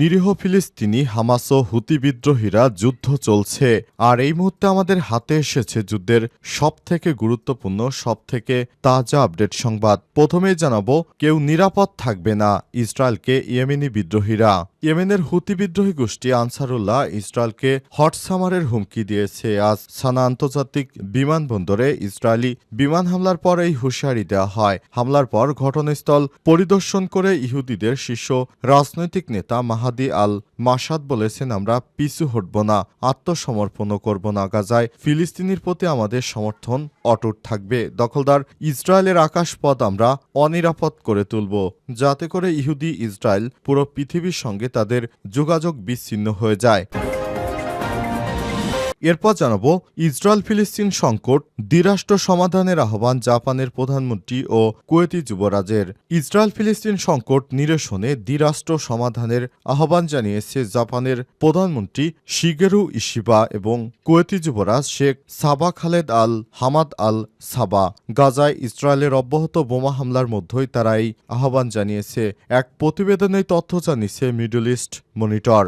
নিরীহ ফিলিস্তিনি হামাস ও হুতি বিদ্রোহীরা যুদ্ধ চলছে। আর এই মুহূর্তে আমাদের হাতে এসেছে যুদ্ধের সবথেকে গুরুত্বপূর্ণ, সবথেকে তাজা আপডেট সংবাদ। প্রথমেই জানাব, কেউ নিরাপদ থাকবে না ইসরায়েলকে ইয়েমেনি বিদ্রোহীরা। ইয়েমেনের হুতি বিদ্রোহী গোষ্ঠী আনসারুল্লাহ ইসরায়েলকে হটসামারের হুমকি দিয়েছে। আজ সানা আন্তর্জাতিক বিমানবন্দরে ইসরায়েলি বিমান হামলার পর এই হুঁশিয়ারি দেওয়া হয়। হামলার পর ঘটনাস্থল পরিদর্শন করে ইহুদিদের শীর্ষ রাজনৈতিক নেতা মাহাদি আল মাসাদ বলেছেন, আমরা পিছু হটব না আত্মসমর্পণও করব না গাজায়। ফিলিস্তিনির প্রতি আমাদের সমর্থন অটুট থাকবে। দখলদার ইসরায়েলের আকাশপথ আমরা অনিরাপদ করে তুলব। যাতে করে ইহুদি ইসরায়েল পুরো পৃথিবীর সঙ্গে তাদের যোগাযোগ বিচ্ছিন্ন হয়ে যায়। এরপর জানাব ইসরায়েল ফিলিস্তিন সংকট দ্বিরাষ্ট্র সমাধানের আহ্বান জাপানের প্রধানমন্ত্রী ও কুয়েতি যুবরাজের। ইসরায়েল ফিলিস্তিন সংকট নিরসনে দ্বিরাষ্ট্র সমাধানের আহ্বান জানিয়েছে জাপানের প্রধানমন্ত্রী শিগেরু ইশিবা এবং কুয়েতি যুবরাজ Sheikh Sabah Khaled Al Hamad Al Sabah. গাজায় ইসরায়েলের অব্যাহত বোমা হামলার মধ্যেই তারা এই আহ্বান জানিয়েছে। এক প্রতিবেদনে তথ্য জানিয়েছে মিডল ইস্ট মনিটর।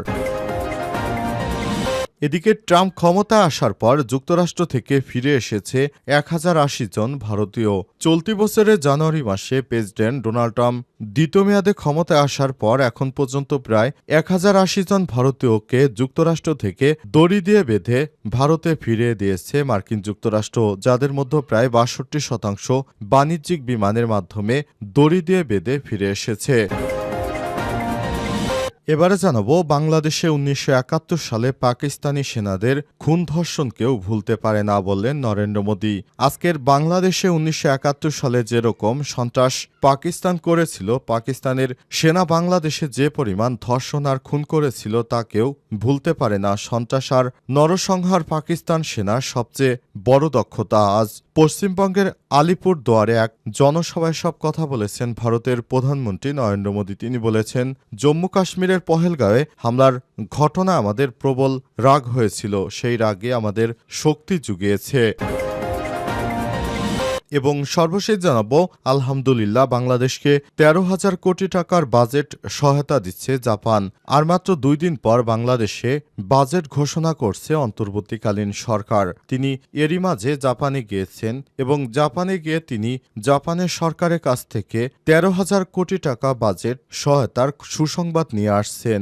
এদিকে ট্রাম্প ক্ষমতা আসার পর যুক্তরাষ্ট্র থেকে ফিরে এসেছে এক হাজার আশি জন ভারতীয়। চলতি বছরের জানুয়ারি মাসে প্রেসিডেন্ট ডোনাল্ড ট্রাম্প দ্বিতীয় মেয়াদে ক্ষমতায় আসার পর এখন পর্যন্ত প্রায় এক হাজার আশি জন ভারতীয়কে যুক্তরাষ্ট্র থেকে দড়ি দিয়ে বেঁধে ভারতে ফিরিয়ে দিয়েছে মার্কিন যুক্তরাষ্ট্র, যাদের মধ্যে প্রায় বাষট্টি শতাংশ বাণিজ্যিক বিমানের মাধ্যমে দড়ি দিয়ে বেঁধে ফিরে এসেছে। এবারে জানাব, বাংলাদেশে উনিশশো একাত্তর সালে পাকিস্তানি সেনাদের খুন ধর্ষণকেও ভুলতে পারে না বললেন নরেন্দ্র মোদী। আজকের বাংলাদেশে উনিশশো একাত্তর সালে যেরকম সন্ত্রাস পাকিস্তান করেছিল, পাকিস্তানের সেনা বাংলাদেশে যে পরিমাণ ধর্ষণ আর খুন করেছিল তা কেউ ভুলতে পারে না। সন্ত্রাস আর নরসংহার পাকিস্তান সেনার সবচেয়ে বড় দক্ষতা। আজ পশ্চিমবঙ্গের আলিপুর দুয়ারে এক জনসভায় সব কথা বলেছেন ভারতের প্রধানমন্ত্রী নরেন্দ্র মোদী। তিনি বলেছেন, জম্মু কাশ্মীরের পহেলগাঁওয়ে হামলার ঘটনা আমাদের প্রবল রাগ হয়েছিল। সেই রাগে আমাদের শক্তি জুগিয়েছে। এবং সর্বশেষ জানাব, আলহামদুলিল্লাহ বাংলাদেশকে তেরো হাজার কোটি টাকার বাজেট সহায়তা দিচ্ছে জাপান। আর মাত্র দুই দিন পর বাংলাদেশে বাজেট ঘোষণা করছে অন্তর্বর্তীকালীন সরকার। তিনি এরই মাঝে জাপানে গিয়েছেন এবং জাপানে গিয়ে তিনি জাপানের সরকারের কাছ থেকে তেরো হাজার কোটি টাকা বাজেট সহায়তার সুসংবাদ নিয়ে আসছেন।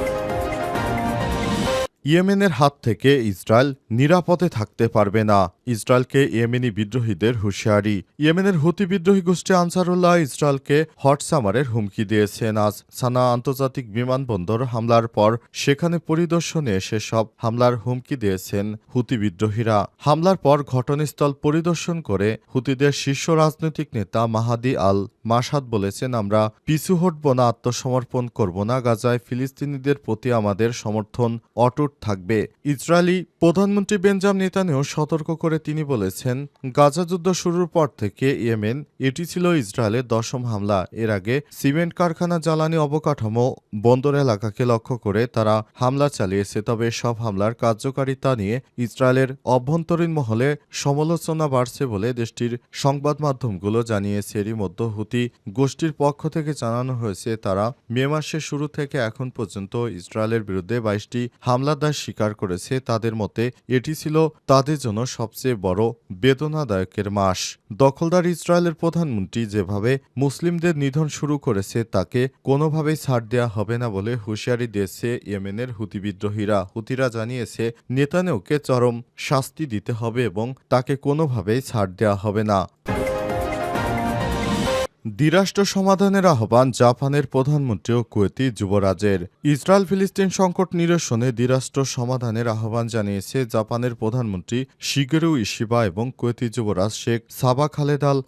ইয়েমেনের হাত থেকে ইসরায়েল নিরাপদে থাকতে পারবে না। ইসরায়েলকে ইয়েমেনি বিদ্রোহীদের হুঁশিয়ারি। ইয়েমেনের হুতি বিদ্রোহী গোষ্ঠী আনসারুল্লাহ ইসরায়েলকে হটসামারের হুমকি দিয়েছেন। আজ সানা আন্তর্জাতিক বিমানবন্দর হামলার পর সেখানে পরিদর্শনে এসে সব হামলার হুমকি দিয়েছেন হুতি বিদ্রোহীরা। হামলার পর ঘটনাস্থল পরিদর্শন করে হুতিদের শীর্ষ রাজনৈতিক নেতা মাহাদি আল মাসাদ বলেছেন, আমরা পিছু হটব না, আত্মসমর্পণ করব না। গাজায় ফিলিস্তিনিদের প্রতি আমাদের সমর্থন অটুট থাকবে। ইসরায়েলি প্রধানমন্ত্রী বেঞ্জাম নেতানিয়াহু সতর্ক করে তিনি বলেছেন, গাজা যুদ্ধ শুরুর পর থেকে ইয়েমেন, এটি ছিল ইসরায়েলের দশম হামলা। এর আগে সিমেন্ট কারখানা, জ্বালানি অবকাঠামো, বন্দর এলাকাকে লক্ষ্য করে তারা হামলা চালিয়েছে। তবে সব হামলার কার্যকারিতা নিয়ে ইসরায়েলের অভ্যন্তরীণ মহলে সমালোচনা বাড়ছে বলে দেশটির সংবাদ মাধ্যমগুলো জানিয়েছে। এরই মধ্যে হুতি গোষ্ঠীর পক্ষ থেকে জানানো হয়েছে, তারা মে মাসের শুরু থেকে এখন পর্যন্ত ইসরায়েলের বিরুদ্ধে বাইশটি হামলাদার স্বীকার করেছে তাদের মতে, এটি ছিল তাদের জন্য সবচেয়ে বড় বেদনাদায়কের মাস। দখলদার ইসরায়েলের প্রধানমন্ত্রী যেভাবে মুসলিমদের নিধন শুরু করেছে, তাকে কোনোভাবেই ছাড় দেওয়া হবে না বলে হুঁশিয়ারি দিয়েছে ইয়েমেনের হুতি বিদ্রোহীরা। হুতিরা জানিয়েছে নেতানেওকে চরম শাস্তি দিতে হবে এবং তাকে কোনোভাবেই ছাড় দেওয়া হবে না। দ্বিরাষ্ট্র সমাধানের আহ্বান জাপানের প্রধানমন্ত্রী ও কুয়েতি যুবরাজের। ইসরায়েল ফিলিস্তিন সংকট নিরসনে দ্বিরাষ্ট্র সমাধানের আহ্বান জানিয়েছে জাপানের প্রধানমন্ত্রী শিগেরু ইশিবা এবং কুয়েতি যুবরাজ Sheikh Sabah Khaled Al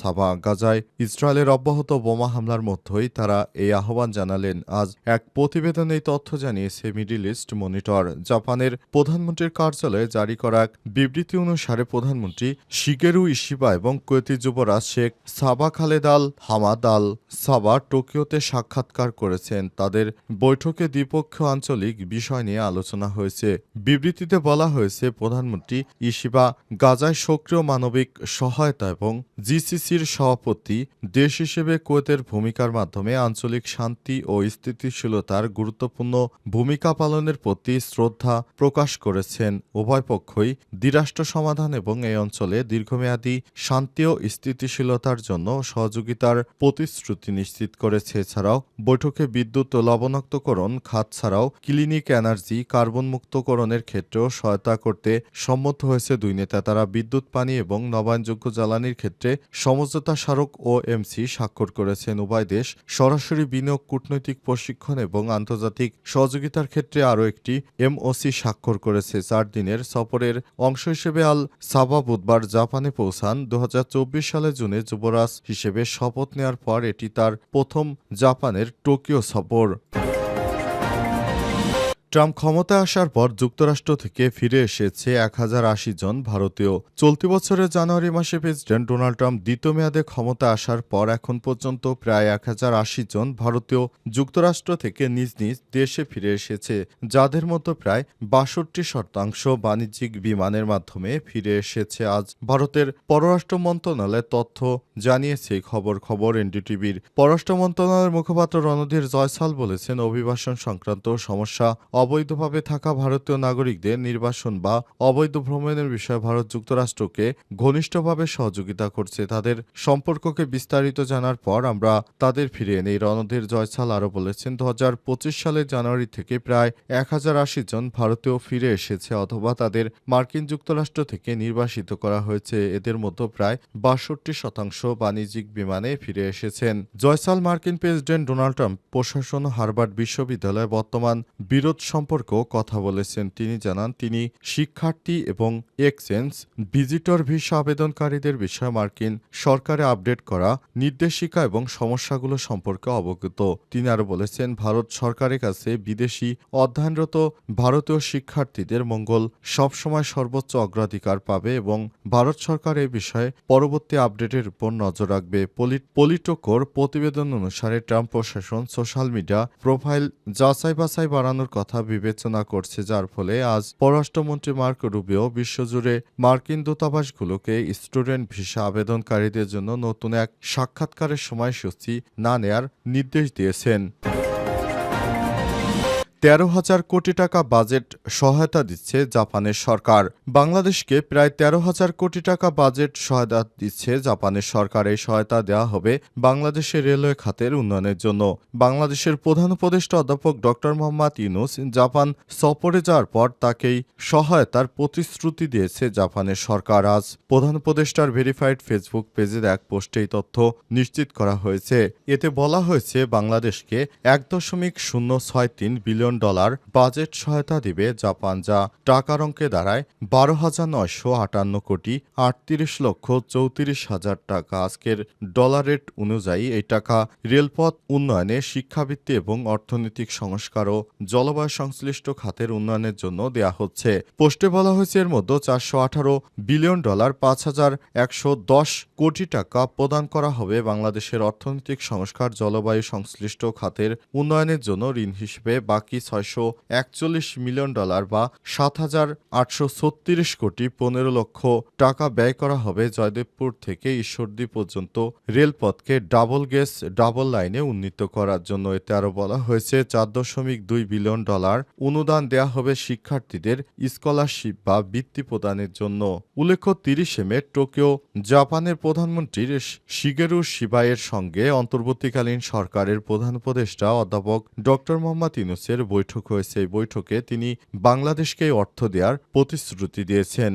Sabah গাজায়। ইসরায়েলের অব্যাহত বোমা হামলার মধ্যেই তারা এই আহ্বান জানালেন। আজ এক প্রতিবেদনে তথ্য জানিয়েছে মিডিল ইস্ট মনিটর। জাপানের প্রধানমন্ত্রীর কার্যালয়ে জারি করা এক বিবৃতি অনুসারে প্রধানমন্ত্রী শিগেরু ইশিবা এবং কুয়েতি যুবরাজ Sheikh Sabah Al Hamad Al Sabah টোকিওতে সাক্ষাৎকার করেছেন। তাদের বৈঠকে দ্বিপক্ষীয় আঞ্চলিক বিষয় নিয়ে আলোচনা হয়েছে। বিবৃতিতে বলা হয়েছে, প্রধানমন্ত্রী ইশিবা গাজায় সক্রিয় মানবিক সহায়তা এবং জিসিসির সভাপতি, দেশ হিসেবে কুয়েতের ভূমিকার মাধ্যমে আঞ্চলিক শান্তি ও স্থিতিশীলতার গুরুত্বপূর্ণ ভূমিকা পালনের প্রতি শ্রদ্ধা প্রকাশ করেছেন। উভয় পক্ষই দ্বিরাষ্ট্র সমাধান এবং এই অঞ্চলে দীর্ঘমেয়াদী শান্তি ও স্থিতিশীলতার জন্য সহযোগিতার প্রতিশ্রুতি নিশ্চিত করেছে। এছাড়াও, বৈঠকে বিদ্যুৎ লবণাক্তকরণ, খাত ছাড়াও ক্লিনিক এনার্জি কার্বন মুক্তকরণের ক্ষেত্রেও সহায়তা করতে সম্মত হয়েছে দুই নেতা। তারা বিদ্যুৎ, পানি এবং নবায়নযোগ্য জ্বালানির ক্ষেত্রে সমঝোতা স্মারক ও এমসি স্বাক্ষর করেছেন। উভয় দেশ সরাসরি বিনিয়োগ, কূটনৈতিক প্রশিক্ষণ এবং আন্তর্জাতিক সহযোগিতার ক্ষেত্রে আরও একটি এমওসি স্বাক্ষর করেছে। চার দিনের সফরের অংশ হিসেবে আল সাবা বুধবার জাপানে পৌঁছান। দু হাজার চব্বিশ সালে জুনে যুবরাজ হিসেবে শপথ নেওয়ার পর এটি তার প্রথম জাপানের টোকিও সফর। ট্রাম্প ক্ষমতায় আসার পর যুক্তরাষ্ট্র থেকে ফিরে এসেছে এক হাজার আশি জন ভারতীয়। চলতি বছরের জানুয়ারি মাসে প্রেসিডেন্ট ডোনাল্ড ট্রাম্প দ্বিতীয় মেয়াদে ক্ষমতা আসার পর এখন পর্যন্ত প্রায় এক হাজার আশি জন ভারতীয় যুক্তরাষ্ট্র থেকে নিজ নিজ দেশে ফিরে এসেছে, যাদের মধ্যে প্রায় বাষট্টি শতাংশ বাণিজ্যিক বিমানের মাধ্যমে ফিরে এসেছে। আজ ভারতের পররাষ্ট্র মন্ত্রণালয়ের তথ্য জানিয়েছে খবর খবর এনডিটিভির। পররাষ্ট্র মন্ত্রণালয়ের মুখপাত্র রণধীর জয়সাল বলেছেন, অভিবাসন সংক্রান্ত সমস্যা অবৈধভাবে থাকা ভারতীয় নাগরিকদের নির্বাসন বা অবৈধ ভ্রমণের বিষয়ে ভারত যুক্তরাষ্ট্রকে ঘনিষ্ঠভাবে সহযোগিতা করছে। তাদের সম্পর্ককে বিস্তারিত জানার পর আমরা তাদের ফিরিয়ে নেই রণধীর জয়সাল আরও বলেছেন, দু হাজার পঁচিশ সালের জানুয়ারি থেকে প্রায় এক হাজার আশি জন ভারতীয় ফিরে এসেছে অথবা তাদের মার্কিন যুক্তরাষ্ট্র থেকে নির্বাসিত করা হয়েছে। এদের মধ্যে প্রায় বাষট্টি শতাংশ বাণিজ্যিক বিমানে ফিরে এসেছেন। জয়সাল মার্কিন প্রেসিডেন্ট ডোনাল্ড ট্রাম্প প্রশাসন হার্ভার্ড বিশ্ববিদ্যালয়ে বর্তমান বিরোধ সম্পর্কেও কথা বলেছেন। তিনি জানান, তিনি শিক্ষার্থী এবং এক্সচেঞ্জ, ভিজিটর ভিসা আবেদনকারীদের বিষয়ে মার্কিন সরকারে আপডেট করা, নির্দেশিকা এবং সমস্যাগুলো সম্পর্কে অবগত। তিনি আরও বলেছেন, ভারত সরকারের কাছে বিদেশি অধ্যয়নরত ভারতীয় শিক্ষার্থীদের মঙ্গল সবসময় সর্বোচ্চ অগ্রাধিকার পাবে এবং ভারত সরকার এই বিষয়ে পরবর্তী আপডেটের উপর নজর রাখবে। পলি- পলিটোকোর প্রতিবেদন অনুসারে ট্রাম্প প্রশাসন, সোশ্যাল মিডিয়া প্রোফাইল যাচাই বাছাই বাড়ানোর কথা বিবেচনা করছে, যার ফলে আজ পররাষ্ট্রমন্ত্রী মার্ক রুবিও বিশ্বজুড়ে মার্কিন দূতাবাসগুলোকে স্টুডেন্ট ভিসা আবেদনকারীদের জন্য নতুন এক সাক্ষাৎকারের সময়সূচি না নেয়ার নির্দেশ দিয়েছেন। তেরো হাজার কোটি টাকা বাজেট সহায়তা দিচ্ছে জাপানের সরকার। বাংলাদেশকে প্রায় তেরো হাজার কোটি টাকা বাজেট সহায়তা দিচ্ছে জাপানের সরকার। এই সহায়তা দেওয়া হবে বাংলাদেশের রেলওয়ে খাতের উন্নয়নের জন্য। বাংলাদেশের প্রধান উপদেষ্টা অধ্যাপক ডক্টর মোহাম্মদ ইউনুস জাপান সফরে যাওয়ার পর তাকেই সহায়তার প্রতিশ্রুতি দিয়েছে জাপানের সরকার। আজ প্রধান উপদেষ্টার ভেরিফাইড ফেসবুক পেজের এক পোস্টে এই তথ্য নিশ্চিত করা হয়েছে। এতে বলা হয়েছে, বাংলাদেশকে এক দশমিক শূন্য ছয় তিন বিলিয়ন ডলার বাজেট সহায়তা দিবে জাপান, যা টাকার অঙ্কে দাঁড়ায় বারো হাজার নয়শো আটান্ন কোটি আটত্রিশ লক্ষ চৌত্রিশ হাজার টাকা। আজকের ডলার রেট অনুযায়ী এই টাকা রেলপথ, উন্নয়নে শিক্ষাবৃত্তি এবং অর্থনৈতিক সংস্কার ও জলবায়ু সংশ্লিষ্ট খাতের উন্নয়নের জন্য দেয়া হচ্ছে। পোস্টে বলা হয়েছে, এর মধ্যে চারশো আঠারো বিলিয়ন ডলার পাঁচ হাজার একশো দশ কোটি টাকা প্রদান করা হবে বাংলাদেশের অর্থনৈতিক সংস্কার, জলবায়ু সংশ্লিষ্ট খাতের উন্নয়নের জন্য ঋণ হিসেবে। বাকি ছয়শো একচল্লিশ মিলিয়ন ডলার বা সাত হাজার আটশো ছত্রিশ কোটি পনেরো লক্ষ টাকা ব্যয় করা হবে জয়দেবপুর থেকে ঈশ্বরদী পর্যন্ত রেলপথকে ডাবল গেজ, ডাবল লাইনে উন্নীত করার জন্য। এতে আরও বলা হয়েছে, চার দশমিক দুই বিলিয়ন ডলার অনুদান দেয়া হবে শিক্ষার্থীদের স্কলারশিপ বা বৃত্তি প্রদানের জন্য। উল্লেখ্য, তিরিশে মে টোকিও, জাপানের প্রধানমন্ত্রীর শিগেরু শিবাইয়ের সঙ্গে অন্তর্বর্তীকালীন সরকারের প্রধান উপদেষ্টা অধ্যাপক ডক্টর মোহাম্মদ ইউনুসের বৈঠক হয়েছে। এই বৈঠকে তিনি বাংলাদেশকে অর্থ দেওয়ার প্রতিশ্রুতি দিয়েছেন।